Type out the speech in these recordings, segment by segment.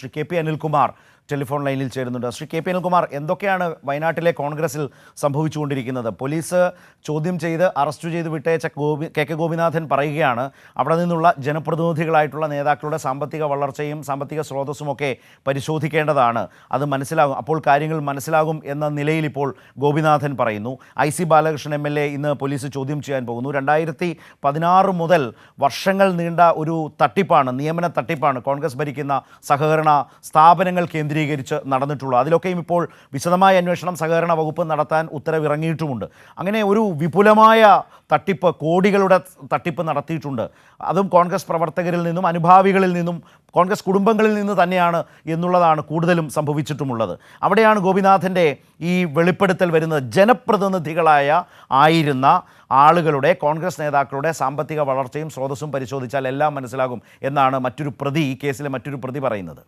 Shri K P Anilkumar. Telephone ലൈനിൽ ചേരുന്നുണ്ട്. Shri K P Anilkumar എന്തൊക്കെയാണ് വയനാട്ടിലെ കോൺഗ്രസിൽ സംഭവിച്ചുകൊണ്ടിരിക്കുന്നത്? പോലീസ് ചോദ്യം ചെയ്ത് അറസ്റ്റ് ചെയ്ത് വിട്ടയച്ച ഗോപി കെ കെ ഗോപിനാഥൻ പറയുകയാണ് അവിടെ നിന്നുള്ള ജനപ്രതിനിധികളായിട്ടുള്ള നേതാക്കളുടെ സാമ്പത്തിക വളർച്ചയും സാമ്പത്തിക സ്രോതസ്സുമൊക്കെ പരിശോധിക്കേണ്ടതാണ്. അത് മനസ്സിലാകും. അപ്പോൾ കാര്യങ്ങൾ മനസ്സിലാകും എന്ന നിലയിൽ ഇപ്പോൾ ഗോപിനാഥൻ പറയുന്നു. I C Balakrishnan M L A ഇന്ന് പോലീസ് ചോദ്യം ചെയ്യാൻ പോകുന്നു. രണ്ടായിരത്തി പതിനാറ് മുതൽ വർഷങ്ങൾ നീണ്ട ഒരു തട്ടിപ്പാണ് നിയമന തട്ടിപ്പാണ് കോൺഗ്രസ് ഭരിക്കുന്ന സഹകരണ സ്ഥാപനങ്ങൾ കേന്ദ്രീകരിച്ച് നടന്നിട്ടുള്ളത് അതിലൊക്കെയും ഇപ്പോൾ വിശദമായ അന്വേഷണം സഹകരണ വകുപ്പ് നടത്താൻ ഉത്തരവിറങ്ങിയിട്ടുമുണ്ട്. അങ്ങനെ ഒരു വിപുലമായ തട്ടിപ്പ് കോടികളുടെ തട്ടിപ്പ് നടത്തിയിട്ടുണ്ട്. അതും കോൺഗ്രസ് പ്രവർത്തകരിൽ നിന്നും അനുഭാവികളിൽ നിന്നും കോൺഗ്രസ് കുടുംബങ്ങളിൽ നിന്ന് തന്നെയാണ് എന്നുള്ളതാണ് കൂടുതലും സംഭവിച്ചിട്ടുമുള്ളത്. അവിടെയാണ് ഗോപിനാഥന്റെ ഈ വെളിപ്പെടുത്തൽ വരുന്നത്. ജനപ്രതിനിധികളായ ആയിരുന്ന ആളുകളുടെ കോൺഗ്രസ് നേതാക്കളുടെ സാമ്പത്തിക വളർച്ചയും സ്രോതസ്സും പരിശോധിച്ചാൽ എല്ലാം മനസ്സിലാകും എന്നാണ് മറ്റൊരു പ്രതി ഈ കേസിലെ മറ്റൊരു പ്രതി പറയുന്നത്.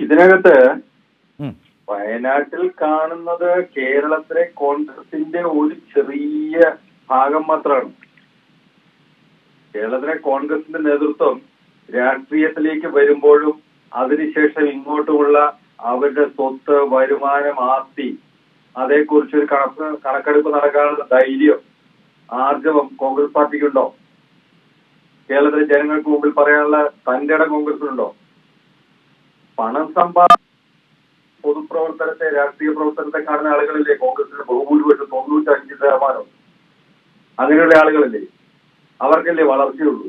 ഇതിനകത്ത്. വയനാട്ടിൽ കാണുന്നത് കേരളത്തിലെ കോൺഗ്രസിന്റെ ഒരു ചെറിയ ഭാഗം മാത്രമാണ്. കേരളത്തിലെ കോൺഗ്രസിന്റെ നേതൃത്വം രാഷ്ട്രീയത്തിലേക്ക് വരുമ്പോഴും അതിനുശേഷം ഇങ്ങോട്ടുമുള്ള അവരുടെ സ്വത്ത് വരുമാനം ആസ്തി അതേക്കുറിച്ചൊരു കണക്ക് കണക്കെടുപ്പ് നടക്കാനുള്ള ധൈര്യം ആർജവം കോൺഗ്രസ് പാർട്ടിക്കുണ്ടോ? കേരളത്തിലെ ജനങ്ങൾക്ക് മുമ്പിൽ പറയാനുള്ള തന്റെ ഇടം കോൺഗ്രസിനുണ്ടോ? പണം സമ്പാദ പൊതുപ്രവർത്തനത്തെ രാഷ്ട്രീയ പ്രവർത്തനത്തെ കാണുന്ന ആളുകളില്ലേ? കോൺഗ്രസിന്റെ ബഹുഭൂരിപക്ഷം തൊണ്ണൂറ്റി അഞ്ച് ശതമാനം. അങ്ങനെയുള്ള ആളുകളില്ലേ? അവർക്കല്ലേ വളർച്ചയുള്ളൂ.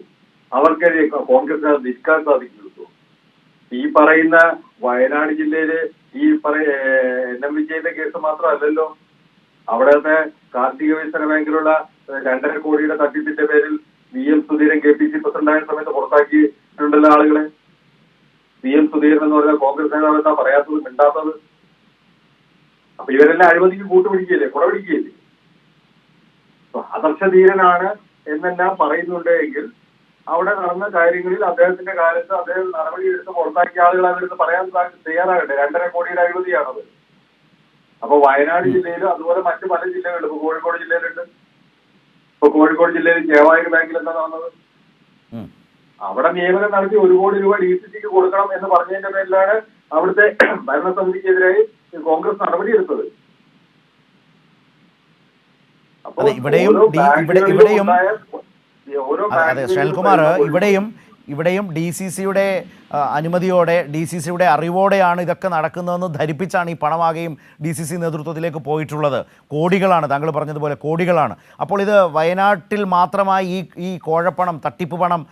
അവർക്കല്ലേ കോൺഗ്രസിനെ നിൽക്കാൻ സാധിക്കുള്ളൂ. ഈ പറയുന്ന വയനാട് ജില്ലയിൽ ഈ പറയ എൻ എം വിജയന്റെ കേസ് മാത്രമല്ലല്ലോ. അവിടുത്തെ കാർഷിക വികസന ബാങ്കിലുള്ള രണ്ടര കോടിയുടെ തട്ടിപ്പിന്റെ പേരിൽ V M Sudheeran K P C പ്രസിഡന്റായ സമയത്ത് പുറത്താക്കിയിട്ടുണ്ടല്ലോ ആളുകളെ. പി എം സുധീരൻ എന്ന് പറഞ്ഞ കോൺഗ്രസ് നേതാവ് എന്താ പറയാത്തത് മിണ്ടാത്തത്? അപ്പൊ ഇവരെല്ലാം അഴിമതിക്ക് കൂട്ടുപിടിക്കുകയല്ലേ കുട പിടിക്കുകയല്ലേ അപ്പൊ ആദർശധീരനാണ് എന്നെല്ലാം പറയുന്നുണ്ടെങ്കിൽ അവിടെ നടന്ന കാര്യങ്ങളിൽ അദ്ദേഹത്തിന്റെ കാലത്ത് അദ്ദേഹം നടപടി എടുത്ത് പുറത്താക്കിയ ആളുകൾ അവരെടുത്ത് പറയാൻ സാ- തയ്യാറാകട്ടെ. രണ്ടര കോടിയുടെ അഴിമതിയാണത്. അപ്പൊ വയനാട് ജില്ലയിലും അതുപോലെ മറ്റു പല ജില്ലകളിലും ഇപ്പൊ കോഴിക്കോട് ജില്ലയിലുണ്ട്. ഇപ്പൊ കോഴിക്കോട് ജില്ലയിൽ ചേവായൂർ ബാങ്കിൽ എന്താ നടന്നത്. അവിടെ നിയമനം നടത്തി ഒരു കോടി രൂപ ഡി സി സിക്ക് കൊടുക്കണം എന്ന് പറഞ്ഞതിന്റെ പേരിലാണ് അവിടുത്തെ ഭരണസമിതിക്കെതിരായി കോൺഗ്രസ് നടപടിയെടുത്തത് ഇവിടെയും ഇവിടെയും- ഓരോ അതെ വരുന്ന ഇവിടെയും ഇവിടെയും ഡി സി സിയുടെ അനുമതിയോടെ ഡി സി സിയുടെ അറിവോടെയാണ് ഇതൊക്കെ നടക്കുന്നതെന്ന് ധരിപ്പിച്ചാണ് ഈ പണമാകെയും ഡി സി സി നേതൃത്വത്തിലേക്ക് പോയിട്ടുള്ളത്. കോടികളാണ് താങ്കൾ പറഞ്ഞതുപോലെ കോടികളാണ്. അപ്പോൾ ഇത് വയനാട്ടിൽ മാത്രമായി ഈ ഈ കോഴപ്പണം തട്ടിപ്പ് പണം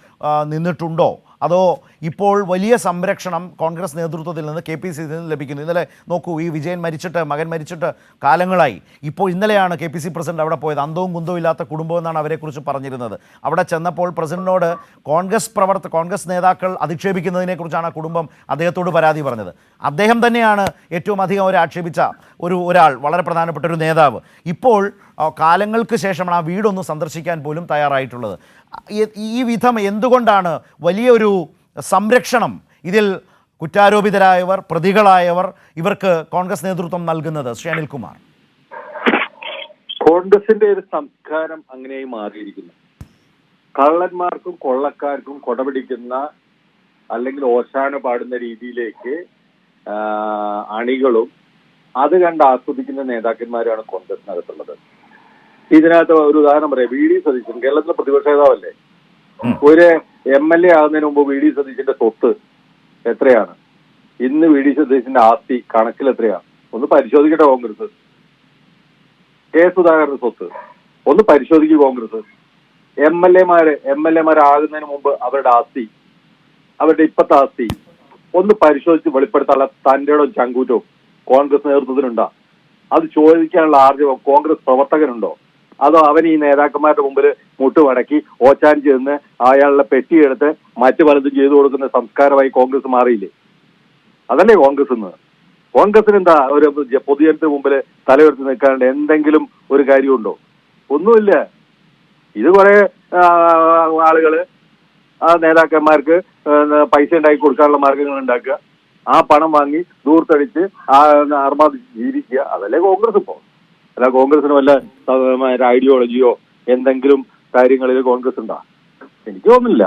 നിന്നിട്ടുണ്ടോ? അതോ ഇപ്പോൾ വലിയ സംരക്ഷണം കോൺഗ്രസ് നേതൃത്വത്തിൽ നിന്ന് കെ പി സി നിന്ന് ലഭിക്കുന്നു. ഇന്നലെ നോക്കൂ ഈ വിജയൻ മരിച്ചിട്ട് മകൻ മരിച്ചിട്ട് കാലങ്ങളായി. ഇപ്പോൾ ഇന്നലെയാണ് കെ പി സി പ്രസിഡന്റ് അവിടെ പോയത്. അന്തവും കുന്തവും ഇല്ലാത്ത കുടുംബം എന്നാണ് അവരെക്കുറിച്ച് പറഞ്ഞിരുന്നത്. അവിടെ ചെന്നപ്പോൾ പ്രസിഡന്റിനോട് കോൺഗ്രസ് പ്രവർത്ത കോൺഗ്രസ് നേതാക്കൾ അധിക്ഷേപിക്കുന്നതിനെക്കുറിച്ചാണ് ആ കുടുംബം അദ്ദേഹത്തോട് പരാതി പറഞ്ഞത്. അദ്ദേഹം തന്നെയാണ് ഏറ്റവും അധികം അവരെ ആക്ഷേപിച്ച ഒരു ഒരാൾ വളരെ പ്രധാനപ്പെട്ട ഒരു നേതാവ്. ഇപ്പോൾ കാലങ്ങൾക്ക് ശേഷമാണ് ആ വീടൊന്ന് സന്ദർശിക്കാൻ പോലും തയ്യാറായിട്ടുള്ളത്. ഈ- വിധം എന്തുകൊണ്ടാണ് വലിയൊരു സംരക്ഷണം ഇതിൽ കുറ്റാരോപിതരായവർ പ്രതികളായവർ ഇവർക്ക് കോൺഗ്രസ് നേതൃത്വം നൽകുന്നത്? ശ്രീ അനിൽകുമാർ. കോൺഗ്രസിന്റെ ഒരു സംസ്കാരം അങ്ങനെയായി മാറിയിരിക്കുന്നു. കള്ളന്മാർക്കും കൊള്ളക്കാർക്കും കൊടപിടിക്കുന്ന അല്ലെങ്കിൽ ഓശാന പാടുന്ന രീതിയിലേക്ക് അണികളും അത് കണ്ട് ആസ്വദിക്കുന്ന നേതാക്കന്മാരാണ് കോൺഗ്രസിനകത്തുള്ളത്. ഇതിനകത്ത് ഒരു ഉദാഹരണം പറയാം. വി ഡി സതീശൻ കേരളത്തിലെ പ്രതിപക്ഷ നേതാവല്ലേ? ഒരു എം എൽ എ ആകുന്നതിന് മുമ്പ് വി ഡി സതീശന്റെ സ്വത്ത് എത്രയാണ്? ഇന്ന് വി ഡി സതീശന്റെ ആസ്തി കണക്കിൽ എത്രയാണ്? ഒന്ന് പരിശോധിക്കട്ടെ കോൺഗ്രസ്. കെ സുധാകരന്റെ സ്വത്ത് ഒന്ന് പരിശോധിക്കും കോൺഗ്രസ്. എം എൽ എമാര് എം എൽ എമാരാകുന്നതിന് മുമ്പ് അവരുടെ ആസ്തി അവരുടെ ഇപ്പത്തെ ആസ്തി ഒന്ന് പരിശോധിച്ച് വെളിപ്പെടുത്താനുള്ള തന്റെ ചങ്കൂറ്റോ കോൺഗ്രസ് നേതൃത്വത്തിനുണ്ടോ. അത് ചോദിക്കാനുള്ള ആർജവം കോൺഗ്രസ് പ്രവർത്തകനുണ്ടോ? അതോ അവൻ ഈ നേതാക്കന്മാരുടെ മുമ്പിൽ മുട്ടുമടക്കി ഓച്ചാൻ ചെന്ന് അയാളുടെ പെട്ടിയെടുത്ത് മറ്റു പലതും ചെയ്തു കൊടുക്കുന്ന സംസ്കാരമായി കോൺഗ്രസ് മാറിയില്ലേ? അതല്ലേ കോൺഗ്രസ് എന്ന്? കോൺഗ്രസിന് എന്താ ഒരു പൊതുജനത്തിന് മുമ്പിൽ തലയുയർത്തി നിൽക്കാണ്ട് എന്തെങ്കിലും ഒരു കാര്യമുണ്ടോ? ഒന്നുമില്ല. ഇത് കുറെ ആളുകൾ ആ നേതാക്കന്മാർക്ക് പൈസ ഉണ്ടാക്കി കൊടുക്കാനുള്ള മാർഗങ്ങൾ ഉണ്ടാക്കുക. ആ പണം വാങ്ങി ദൂർത്തടിച്ച് ആ അർമാദിച്ച് ജീവിക്കുക. അതല്ലേ കോൺഗ്രസ് ഇപ്പോ? അല്ല കോൺഗ്രസിന് വല്ല ഐഡിയോളജിയോ എന്തെങ്കിലും കാര്യങ്ങളിൽ കോൺഗ്രസ് ഉണ്ടാ എനിക്ക് തോന്നുന്നില്ല.